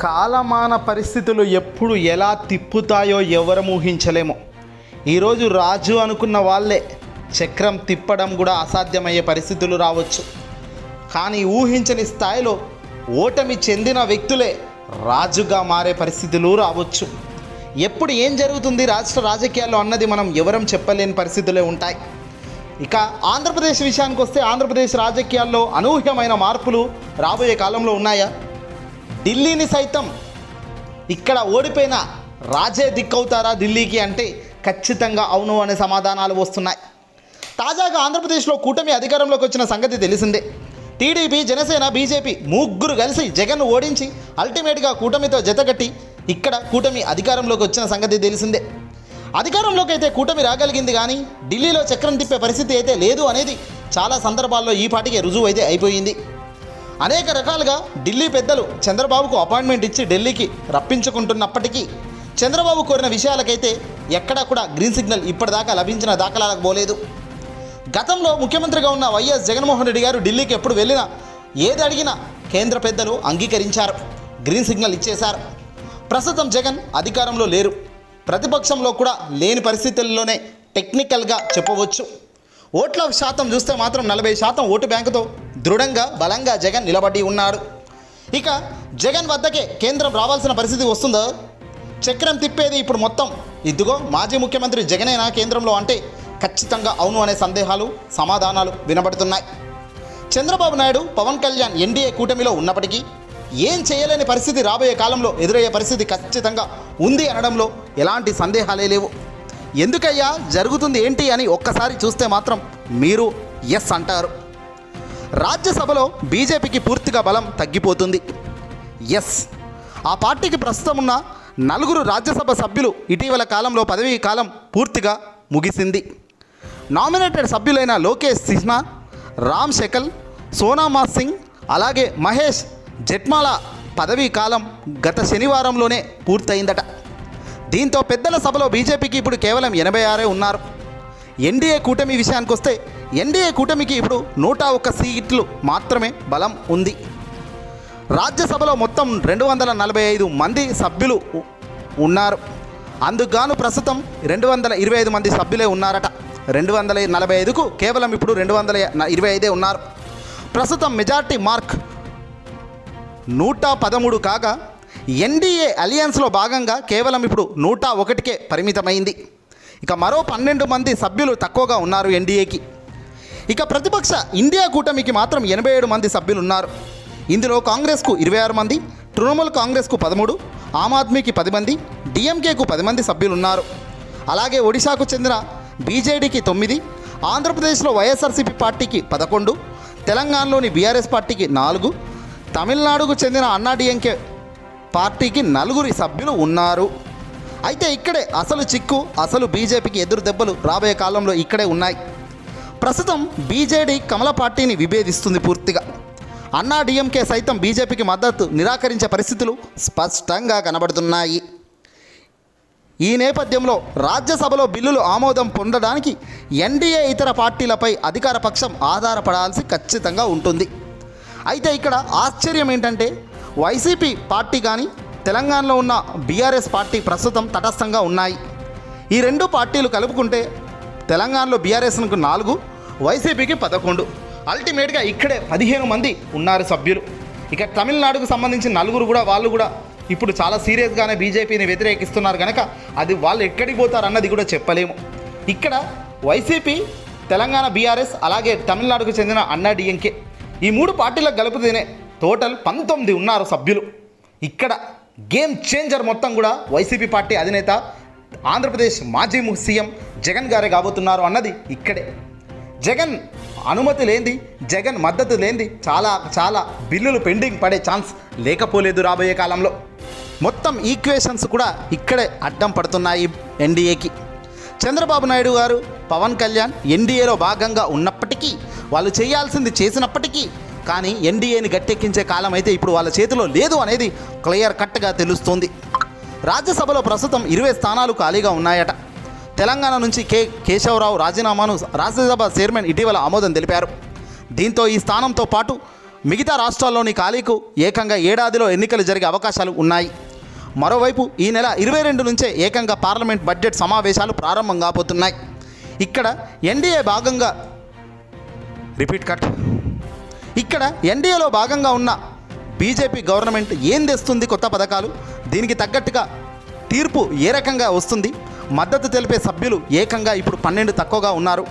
కాలమాన పరిస్థితులు ఎప్పుడు ఎలా తిప్పుతాయో ఎవరం ఊహించలేము. ఈరోజు రాజు అనుకున్న వాళ్ళే చక్రం తిప్పడం కూడా అసాధ్యమయ్యే పరిస్థితులు రావచ్చు. కానీ ఊహించని స్థాయిలో ఓటమి చెందిన వ్యక్తులే రాజుగా మారే పరిస్థితులు రావచ్చు. ఎప్పుడు ఏం జరుగుతుంది రాష్ట్ర రాజకీయాల్లో అన్నది మనం ఎవరం చెప్పలేని పరిస్థితులే ఉంటాయి. ఇక ఆంధ్రప్రదేశ్ విషయానికి వస్తే ఆంధ్రప్రదేశ్ రాజకీయాల్లో అనూహ్యమైన మార్పులు రాబోయే కాలంలో ఉన్నాయా? ఢిల్లీని సైతం ఇక్కడ ఓడిపోయిన రాజే దిక్కవుతారా ఢిల్లీకి అంటే ఖచ్చితంగా అవును అనే సమాధానాలు వస్తున్నాయి. తాజాగా ఆంధ్రప్రదేశ్లో కూటమి అధికారంలోకి వచ్చిన సంగతి తెలిసిందే. టీడీపీ జనసేన బీజేపీ ముగ్గురు కలిసి జగన్ను ఓడించి అల్టిమేట్గా కూటమితో జతకట్టి ఇక్కడ కూటమి అధికారంలోకి వచ్చిన సంగతి తెలిసిందే. అధికారంలోకి అయితే కూటమి రాగలిగింది కానీ ఢిల్లీలో చక్రం తిప్పే పరిస్థితి అయితే లేదు అనేది చాలా సందర్భాల్లో ఈ పాటికే రుజువు అయితే అయిపోయింది. అనేక రకాలుగా ఢిల్లీ పెద్దలు చంద్రబాబుకు అపాయింట్మెంట్ ఇచ్చి ఢిల్లీకి రప్పించుకుంటున్నప్పటికీ చంద్రబాబు కోరిన విషయాలకైతే ఎక్కడా కూడా గ్రీన్ సిగ్నల్ ఇప్పటిదాకా లభించిన దాఖలాలకు పోలేదు. గతంలో ముఖ్యమంత్రిగా ఉన్న వైఎస్ జగన్మోహన్ రెడ్డి గారు ఢిల్లీకి ఎప్పుడు వెళ్ళినా ఏది అడిగినా కేంద్ర పెద్దలు అంగీకరించారు. గ్రీన్ సిగ్నల్ ఇచ్చేశారు. ప్రస్తుతం జగన్ అధికారంలో లేరు. ప్రతిపక్షంలో కూడా లేని పరిస్థితుల్లోనే టెక్నికల్గా చెప్పవచ్చు. ఓట్ల శాతం చూస్తే మాత్రం నలభై శాతం ఓటు బ్యాంకుతో దృఢంగా బలంగా జగన్ నిలబడి ఉన్నారు. ఇక జగన్ వద్దకే కేంద్రం రావాల్సిన పరిస్థితి వస్తుందో? చక్రం తిప్పేది ఇప్పుడు మొత్తం. ఇదిగో మాజీ ముఖ్యమంత్రి జగనేనా కేంద్రంలో అంటే ఖచ్చితంగా అవును అనే సందేహాలు సమాధానాలు వినబడుతున్నాయి. చంద్రబాబు నాయుడు పవన్ కళ్యాణ్ ఎన్డీఏ కూటమిలో ఉన్నప్పటికీ ఏం చేయలేని పరిస్థితి రాబోయే కాలంలో ఎదురయ్యే పరిస్థితి ఖచ్చితంగా ఉంది అనడంలో ఎలాంటి సందేహాలే లేవు. ఎందుకయ్యా? జరుగుతుంది ఏంటి అని ఒక్కసారి చూస్తే మాత్రం మీరు ఎస్ అంటారు. రాజ్యసభలో బీజేపీకి పూర్తిగా బలం తగ్గిపోతుంది. ఎస్ ఆ పార్టీకి ప్రస్తుతం ఉన్న నలుగురు రాజ్యసభ సభ్యులు ఇటీవల కాలంలో పదవీ కాలం పూర్తిగా ముగిసింది. నామినేటెడ్ సభ్యులైన లోకేష్ సిన్హా రామ్ శకల్ సోనామా సింగ్ అలాగే మహేష్ జట్మాల పదవీ కాలం గత శనివారంలోనే పూర్తయిందట. దీంతో పెద్దల సభలో బీజేపీకి ఇప్పుడు కేవలం ఎనభై ఆరే ఉన్నారు. ఎన్డీఏ కూటమి విషయానికి వస్తే ఎన్డీఏ కూటమికి ఇప్పుడు నూట ఒక్క సీట్లు మాత్రమే బలం ఉంది. రాజ్యసభలో మొత్తం రెండు వందల నలభై ఐదు మంది సభ్యులు ఉన్నారు. అందుకుగాను ప్రస్తుతం రెండు వందల ఇరవై ఐదు మంది సభ్యులే ఉన్నారట. రెండు వందల నలభై ఐదుకు కేవలం ఇప్పుడు రెండు వందల ఇరవై ఐదే ఉన్నారు. ప్రస్తుతం మెజార్టీ మార్క్ నూట పదమూడు కాగా ఎన్డీఏ అలియన్స్లో భాగంగా కేవలం ఇప్పుడు నూట ఒకటికే పరిమితమైంది. ఇక మరో పన్నెండు మంది సభ్యులు తక్కువగా ఉన్నారు ఎన్డీఏకి. ఇక ప్రతిపక్ష ఇండియా కూటమికి మాత్రం ఎనభై ఏడు మంది సభ్యులు ఉన్నారు ఇందులో కాంగ్రెస్కు ఇరవై ఆరు మంది తృణమూల్ కాంగ్రెస్కు పదమూడు ఆమ్ ఆద్మీకి పది మంది డిఎంకేకు పది మంది సభ్యులు ఉన్నారు అలాగే ఒడిశాకు చెందిన బీజేడీకి తొమ్మిది ఆంధ్రప్రదేశ్లో వైఎస్ఆర్సీపీ పార్టీకి పదకొండు తెలంగాణలోని బీఆర్ఎస్ పార్టీకి నాలుగు తమిళనాడుకు చెందిన అన్నాడిఎంకే పార్టీకి నలుగురి సభ్యులు ఉన్నారు. అయితే ఇక్కడే అసలు చిక్కు అసలు బీజేపీకి ఎదురు దెబ్బలు రాబోయే కాలంలో ఇక్కడే ఉన్నాయి. ప్రస్తుతం బీజేడీ కమల పార్టీని విభేదిస్తుంది పూర్తిగా. అన్నా డిఎంకే సైతం బీజేపీకి మద్దతు నిరాకరించే పరిస్థితులు స్పష్టంగా కనబడుతున్నాయి. ఈ నేపథ్యంలో రాజ్యసభలో బిల్లులు ఆమోదం పొందడానికి ఎన్డీఏ ఇతర పార్టీలపై అధికార పక్షం ఆధారపడాల్సి ఖచ్చితంగా ఉంటుంది. అయితే ఇక్కడ ఆశ్చర్యం ఏంటంటే వైసీపీ పార్టీ కానీ తెలంగాణలో ఉన్న బీఆర్ఎస్ పార్టీ ప్రస్తుతం తటస్థంగా ఉన్నాయి. ఈ రెండు పార్టీలు కలుపుకుంటే తెలంగాణలో బీఆర్ఎస్కు నాలుగు వైసీపీకి పదకొండు. అల్టిమేట్గా ఇక్కడే పదిహేను మంది ఉన్నారు సభ్యులు. ఇక తమిళనాడుకు సంబంధించిన నలుగురు కూడా వాళ్ళు కూడా ఇప్పుడు చాలా సీరియస్గానే బీజేపీని వ్యతిరేకిస్తున్నారు కనుక అది వాళ్ళు ఎక్కడికి పోతారు అన్నది కూడా చెప్పలేము. ఇక్కడ వైసీపీ తెలంగాణ బీఆర్ఎస్ అలాగే తమిళనాడుకు చెందిన అన్నా డిఎంకే ఈ మూడు పార్టీలకు కలిపితేనే టోటల్ పంతొమ్మిది ఉన్నారు సభ్యులు. ఇక్కడ గేమ్ చేంజర్ మొత్తం కూడా వైసీపీ పార్టీ అధినేత ఆంధ్రప్రదేశ్ మాజీ సీఎం జగన్ గారే కాబోతున్నారు అన్నది ఇక్కడే. జగన్ అనుమతి లేనిది జగన్ మద్దతు లేనిది చాలా చాలా బిల్లులు పెండింగ్ పడే ఛాన్స్ లేకపోలేదు రాబోయే కాలంలో. మొత్తం ఈక్వేషన్స్ కూడా ఇక్కడే అడ్డం పడుతున్నాయి ఎన్డీఏకి. చంద్రబాబు నాయుడు గారు పవన్ కళ్యాణ్ ఎన్డీఏలో భాగంగా ఉన్నప్పటికీ వాళ్ళు చేయాల్సింది చేసినప్పటికీ కానీ ఎన్డీఏని గట్టెక్కించే కాలం అయితే ఇప్పుడు వాళ్ళ చేతిలో లేదు అనేది క్లియర్ కట్గా తెలుస్తుంది. రాజ్యసభలో ప్రస్తుతం ఇరవై స్థానాలు ఖాళీగా ఉన్నాయట. తెలంగాణ నుంచి కె కేశవరావు రాజీనామాను రాజ్యసభ చైర్మన్ ఇటీవల ఆమోదం తెలిపారు. దీంతో ఈ స్థానంతో పాటు మిగతా రాష్ట్రాల్లోని ఖాళీకు ఏకంగా ఏడాదిలో ఎన్నికలు జరిగే అవకాశాలు ఉన్నాయి. మరోవైపు ఈ నెల ఇరవై రెండు నుంచే ఏకంగా పార్లమెంట్ బడ్జెట్ సమావేశాలు ప్రారంభం కాబోతున్నాయి. ఇక్కడ ఎన్డీఏ భాగంగా రిపీట్ కట్. ఇక్కడ ఎన్డీఏలో భాగంగా ఉన్న బీజేపీ గవర్నమెంట్ ఏం తెస్తుంది కొత్త పథకాలు? దీనికి తగ్గట్టుగా తీర్పు ఏ రకంగా వస్తుంది? మద్దతు తెలిపే సభ్యులు ఏకంగా ఇప్పుడు పన్నెండు తక్కువగా ఉన్నారు.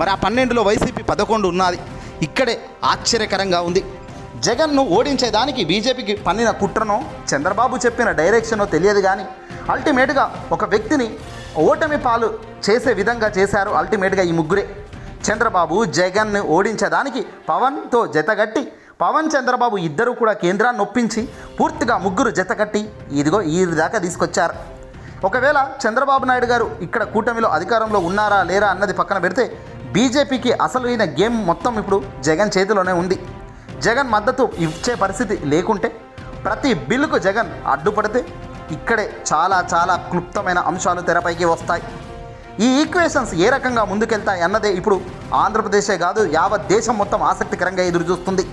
మరి ఆ పన్నెండులో వైసీపీ పదకొండు ఉన్నది. ఇక్కడే ఆశ్చర్యకరంగా ఉంది. జగన్ను ఓడించేదానికి బీజేపీకి పన్నిన కుట్రనో చంద్రబాబు చెప్పిన డైరెక్షనో తెలియదు కానీ అల్టిమేట్గా ఒక వ్యక్తిని ఓటమి పాలు చేసే విధంగా చేశారు అల్టిమేట్గా ఈ ముగ్గురే. చంద్రబాబు జగన్ను ఓడించడానికి పవన్తో జతగట్టి పవన్ చంద్రబాబు ఇద్దరు కూడా కేంద్రాన్ని ఒప్పించి పూర్తిగా ముగ్గురు జతకట్టి ఇదిగో ఈ దాకా తీసుకొచ్చారు. ఒకవేళ చంద్రబాబు నాయుడు గారు ఇక్కడ కూటమిలో అధికారంలో ఉన్నారా లేరా అన్నది పక్కన పెడితే బీజేపీకి అసలైన గేమ్ మొత్తం ఇప్పుడు జగన్ చేతిలోనే ఉంది. జగన్ మద్దతు ఇచ్చే పరిస్థితి లేకుంటే ప్రతి బిల్లుకు జగన్ అడ్డుపడితే ఇక్కడే చాలా చాలా క్లుప్తమైన అంశాలు తెరపైకి వస్తాయి. ఈ ఈక్వేషన్స్ ఏ రకంగా ముందుకెళ్తాయి అన్నదే ఇప్పుడు ఆంధ్రప్రదేశే కాదు యావత్ దేశం మొత్తం ఆసక్తికరంగా ఎదురుచూస్తుంది.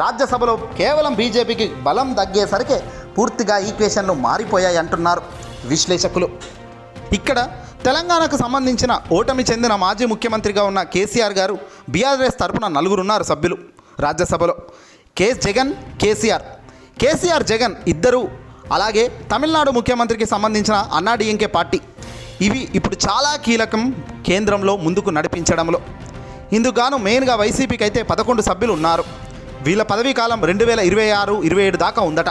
రాజ్యసభలో కేవలం బీజేపీకి బలం తగ్గేసరికే పూర్తిగా ఈక్వేషన్లు మారిపోయాయి అంటున్నారు విశ్లేషకులు. ఇక్కడ తెలంగాణకు సంబంధించిన ఓటమి చెందిన మాజీ ముఖ్యమంత్రిగా ఉన్న కేసీఆర్ గారు బీఆర్ఎస్ తరపున నలుగురున్నారు సభ్యులు రాజ్యసభలో. కే. జగన్ కేసీఆర్. కేసీఆర్ జగన్ ఇద్దరు అలాగే తమిళనాడు ముఖ్యమంత్రికి సంబంధించిన అన్నాడీఎంకే పార్టీ. ఇవి ఇప్పుడు చాలా కీలకం కేంద్రంలో ముందుకు నడిపించడంలో. ఇందుకుగాను మెయిన్గా వైసీపీకి అయితే పదకొండు సభ్యులు ఉన్నారు. వీళ్ళ పదవీ కాలం రెండు వేల ఇరవై ఆరు ఇరవై ఏడు దాకా ఉందట.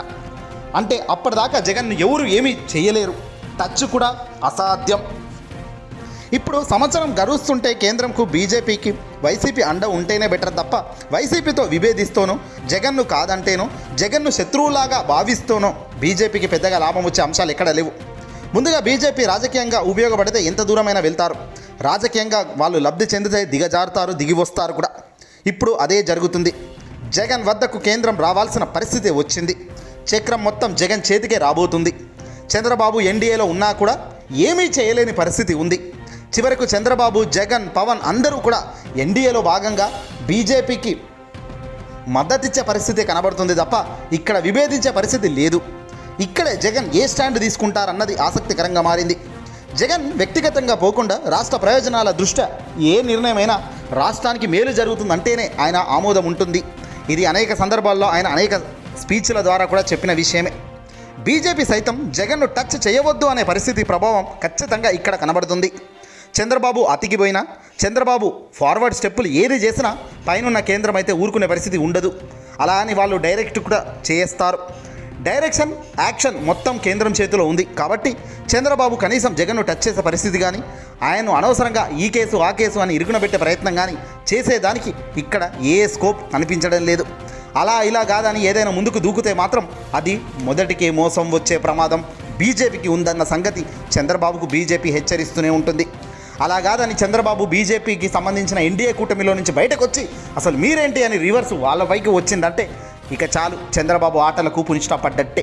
అంటే అప్పటిదాకా జగన్ ఎవరు ఏమీ చేయలేరు. టచ్ కూడా అసాధ్యం. ఇప్పుడు సంవత్సరం గడుస్తుంటే కేంద్రంకు బీజేపీకి వైసీపీ అండ ఉంటేనే బెటర్ తప్ప వైసీపీతో విభేదిస్తూనో జగన్ను కాదంటేనో జగన్ను శత్రువులాగా భావిస్తూనో బీజేపీకి పెద్దగా లాభం వచ్చే అంశాలు ఎక్కడ లేవు. ముందుగా బీజేపీ రాజకీయంగా ఉపయోగపడితే ఎంత దూరమైనా వెళ్తారు. రాజకీయంగా వాళ్ళు లబ్ధి చెందితే దిగజారుతారు దిగి వస్తారు కూడా. ఇప్పుడు అదే జరుగుతుంది. జగన్ వద్దకు కేంద్రం రావాల్సిన పరిస్థితి వచ్చింది. చక్రం మొత్తం జగన్ చేతికే రాబోతుంది. చంద్రబాబు ఎన్డీఏలో ఉన్నా కూడా ఏమీ చేయలేని పరిస్థితి ఉంది. చివరకు చంద్రబాబు జగన్ పవన్ అందరూ కూడా ఎన్డీఏలో భాగంగా బీజేపీకి మద్దతిచ్చే పరిస్థితి కనబడుతుంది తప్ప ఇక్కడ విభేదించే పరిస్థితి లేదు. ఇక్కడే జగన్ ఏ స్టాండ్ తీసుకుంటారన్నది ఆసక్తికరంగా మారింది. జగన్ వ్యక్తిగతంగా పోకుండా రాష్ట్ర ప్రయోజనాల దృష్ట్యా ఏ నిర్ణయమైనా రాష్ట్రానికి మేలు జరుగుతుందంటేనే ఆయన ఆమోదం ఉంటుంది. ఇది అనేక సందర్భాల్లో ఆయన అనేక స్పీచ్ల ద్వారా కూడా చెప్పిన విషయమే. బీజేపీ సైతం జగన్ను టచ్ చేయవద్దు అనే పరిస్థితి ప్రభావం ఖచ్చితంగా ఇక్కడ కనబడుతుంది. చంద్రబాబు అతికిపోయినా చంద్రబాబు ఫార్వర్డ్ స్టెప్పులు ఏది చేసినా పైనున్న కేంద్రం అయితే ఊరుకునే పరిస్థితి ఉండదు. అలా అని వాళ్ళు డైరెక్ట్ కూడా చేస్తారు డైరెక్షన్ యాక్షన్ మొత్తం కేంద్రం చేతిలో ఉంది. కాబట్టి చంద్రబాబు కనీసం జగన్ను టచ్ చేసే పరిస్థితి కానీ ఆయన్ను అనవసరంగా ఈ కేసు ఆ కేసు అని ఇరుకున పెట్టే ప్రయత్నం కానీ చేసేదానికి ఇక్కడ ఏ స్కోప్ కనిపించడం లేదు. అలా ఇలా కాదని ఏదైనా ముందుకు దూకితే మాత్రం అది మొదటికే మోసం వచ్చే ప్రమాదం. బీజేపీకి ఉందన్న సంగతి చంద్రబాబుకు బీజేపీ హెచ్చరిస్తూనే ఉంటుంది. అలా కాదని చంద్రబాబు బీజేపీకి సంబంధించిన ఎన్డీఏ కూటమిలో నుంచి బయటకు వచ్చి అసలు మీరేంటి అని రివర్స్ వాళ్ళ పైకి వచ్చిందంటే ఇక చాలు చంద్రబాబు ఆటలకు పునిష్ట పడ్డట్టే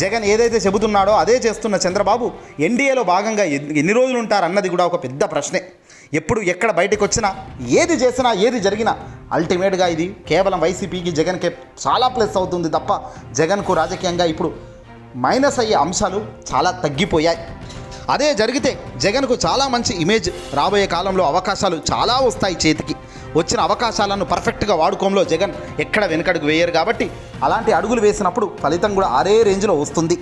జగన్ ఏదైతే చెబుతున్నాడో అదే చేస్తున్న చంద్రబాబు ఎన్డీఏలో భాగంగా ఎన్ని రోజులు ఉంటారన్నది కూడా ఒక పెద్ద ప్రశ్నే. ఎప్పుడు ఎక్కడ బయటకు వచ్చినా ఏది చేసినా ఏది జరిగినా అల్టిమేట్గా ఇది కేవలం వైసీపీకి జగన్కే చాలా ప్లస్ అవుతుంది తప్ప జగన్కు రాజకీయంగా ఇప్పుడు మైనస్ అయ్యే అంశాలు చాలా తగ్గిపోయాయి. అదే జరిగితే జగన్కు చాలా మంచి ఇమేజ్ రాబోయే కాలంలో అవకాశాలు చాలా వస్తాయి చేతికి. వచ్చిన అవకాశాలను పర్ఫెక్ట్గా వాడుకోంలో జగన్ ఎక్కడ వెనకడుగు వేయరు కాబట్టి అలాంటి అడుగులు వేసినప్పుడు ఫలితం కూడా అరే రేంజ్లో వస్తుంది.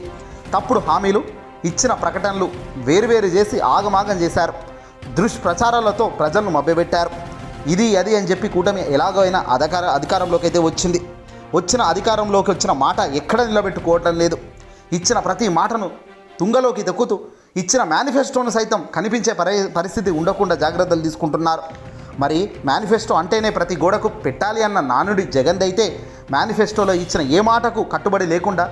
తప్పుడు హామీలు ఇచ్చిన ప్రకటనలు వేరువేరు చేసి ఆగమాగం చేశారు. దుష్ప్రచారాలతో ప్రజలను మభ్యపెట్టారు. ఇది అది అని చెప్పి కూటమి ఎలాగో అయినా అధికార అధికారంలోకి అయితే వచ్చింది. వచ్చిన అధికారంలోకి వచ్చిన మాట ఎక్కడ నిలబెట్టుకోవటం లేదు. ఇచ్చిన ప్రతి మాటను తుంగలోకి దొక్కుతూ ఇచ్చిన మేనిఫెస్టోను సైతం కనిపించే పరి పరిస్థితి ఉండకుండా జాగ్రత్తలు తీసుకుంటున్నారు. మరి మేనిఫెస్టో అంటేనే ప్రతి గోడకు పెట్టాలి అన్న నానుడి జగన్దైతే మేనిఫెస్టోలో ఇచ్చిన ఏ మాటకు కట్టుబడి లేకుండా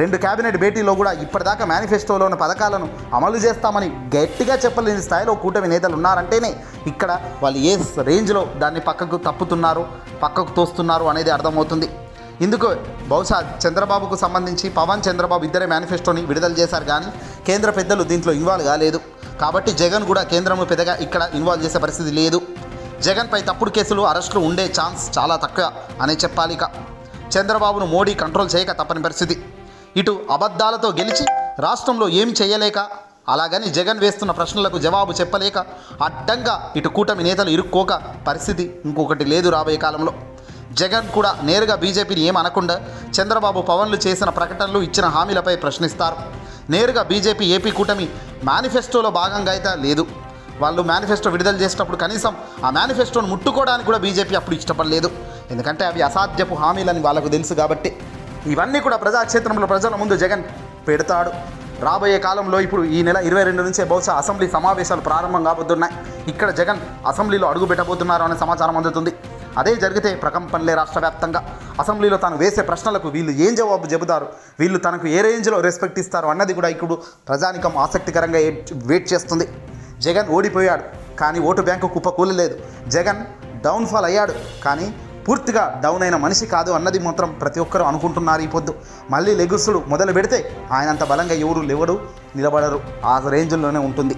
రెండు కేబినెట్ భేటీలో కూడా ఇప్పటిదాకా మేనిఫెస్టోలో ఉన్న పథకాలను అమలు చేస్తామని గట్టిగా చెప్పలేని స్థాయిలో కూటమి నేతలు ఉన్నారంటేనే ఇక్కడ వాళ్ళు ఏ రేంజ్లో దాన్ని పక్కకు తప్పుతున్నారు పక్కకు తోస్తున్నారు అనేది అర్థమవుతుంది. ఇందుకు బహుశా చంద్రబాబుకు సంబంధించి పవన్ చంద్రబాబు ఇద్దరే మేనిఫెస్టోని విడుదల చేశారు కానీ కేంద్ర పెద్దలు దీంట్లో ఇన్వాల్వ్ కాలేదు. కాబట్టి జగన్ కూడా కేంద్రము పెద్దగా ఇక్కడ ఇన్వాల్వ్ చేసే పరిస్థితి లేదు. జగన్పై తప్పుడు కేసులు అరెస్టులు ఉండే ఛాన్స్ చాలా తక్కువ అనే చెప్పాలి ఇక. చంద్రబాబును మోడీ కంట్రోల్ చేయక తప్పని పరిస్థితి. ఇటు అబద్ధాలతో గెలిచి రాష్ట్రంలో ఏం చేయలేక అలాగని జగన్ వేస్తున్న ప్రశ్నలకు జవాబు చెప్పలేక అడ్డంగా ఇటు కూటమి నేతలు ఇరుక్కోక పరిస్థితి ఇంకొకటి లేదు రాబోయే కాలంలో. జగన్ కూడా నేరుగా బీజేపీని ఏమనకుండా చంద్రబాబు పవన్లు చేసిన ప్రకటనలు ఇచ్చిన హామీలపై ప్రశ్నిస్తారు. నేరుగా బీజేపీ ఏపీ కూటమి మేనిఫెస్టోలో భాగంగా అయితే లేదు. వాళ్ళు మేనిఫెస్టో విడుదల చేసేటప్పుడు కనీసం ఆ మేనిఫెస్టోను ముట్టుకోవడానికి కూడా బీజేపీ అప్పుడు ఇష్టపడలేదు. ఎందుకంటే అవి అసాధ్యపు హామీలని వాళ్ళకు తెలుసు కాబట్టి. ఇవన్నీ కూడా ప్రజాక్షేత్రంలో ప్రజల ముందు జగన్ పెడతాడు. రాబోయే కాలంలో ఇప్పుడు ఈ నెల ఇరవై రెండు నుంచే బహుశా అసెంబ్లీ సమావేశాలు ప్రారంభం కాబోతున్నాయి. ఇక్కడ జగన్ అసెంబ్లీలో అడుగు పెట్టబోతున్నారు అనే సమాచారం అందుతుంది. అదే జరిగితే ప్రకంపనలే రాష్ట్ర వ్యాప్తంగా. అసెంబ్లీలో తాను వేసే ప్రశ్నలకు వీళ్ళు ఏం జవాబు చెబుతారు? వీళ్ళు తనకు ఏ రేంజ్లో రెస్పెక్ట్ ఇస్తారు? అన్నది కూడా ఇప్పుడు ప్రజానికం ఆసక్తికరంగా వెయిట్ చేస్తుంది. జగన్ ఓడిపోయాడు కానీ ఓటు బ్యాంకు కుప్పకూలలేదు జగన్ డౌన్ఫాల్ అయ్యాడు కానీ పూర్తిగా డౌన్ అయిన మనిషి కాదు అన్నది మాత్రం ప్రతి ఒక్కరూ అనుకుంటున్నారు ఈ పొద్దు. మళ్ళీ లెగుసుడు మొదలు పెడితే ఆయనంత బలంగా ఎవరు లేవడు నిలబడరు. ఆ రేంజ్లోనే ఉంటుంది.